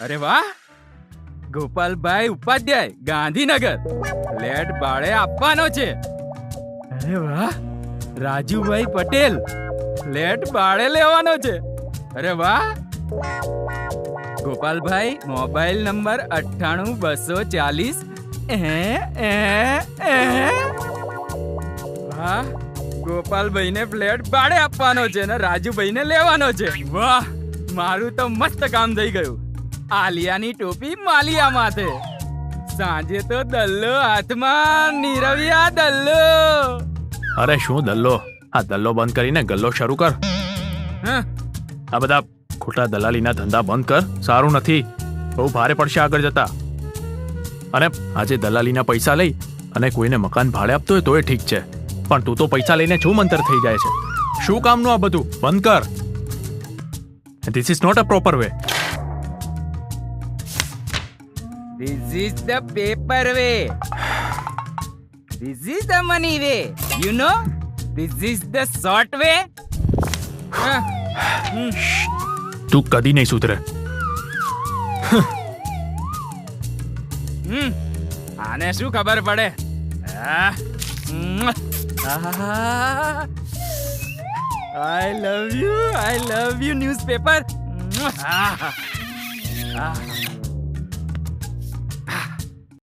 અરે વાહ! ગોપાલભાઈ ઉપાધ્યાય ગાંધીનગર. ફ્લેટ ભાડે આપવાનો છે. અરે વાહ! રાજુભાઈ પટેલ ફ્લેટ ભાડે લેવાનો છે. અરે વાહ! ગોપાલભાઈ મોબાઈલ નંબર અઠ્ઠાણું બસો ચાલીસ. વાહ! ગોપાલભાઈને ફ્લેટ ભાડે આપવાનો છે ને રાજુભાઈને લેવાનો છે. વાહ! મારું તો મસ્ત કામ થઈ ગયું. આલિયાની ટોપી માલિયા માથે સાંજે તો દલ્લો હાથમાં નીરવ્યા દલ્લો. અરે શું દલ્લો? આ દલ્લો બંધ કરીને ગલ્લો શરૂ કર. હં, આ બધા ખોટા દલાલીના ધંધા બંધ કર. સારું નથી. બહુ ભારે પડશે આગળ જતા. અને આજે દલાલીના પૈસા લઈ અને કોઈને મકાન ભાડે આપતો હોય તોય ઠીક છે. પણ તું તો પૈસા લઈને છું મંતર થઈ જાય છે. શું કામનું આ બધું? બંધ કર. This is not a proper way This is the paper way. This is the money way. You know? This is the short way. તું કદી નહીં સુધરે આને શું ખબર પડે I love you I love you I love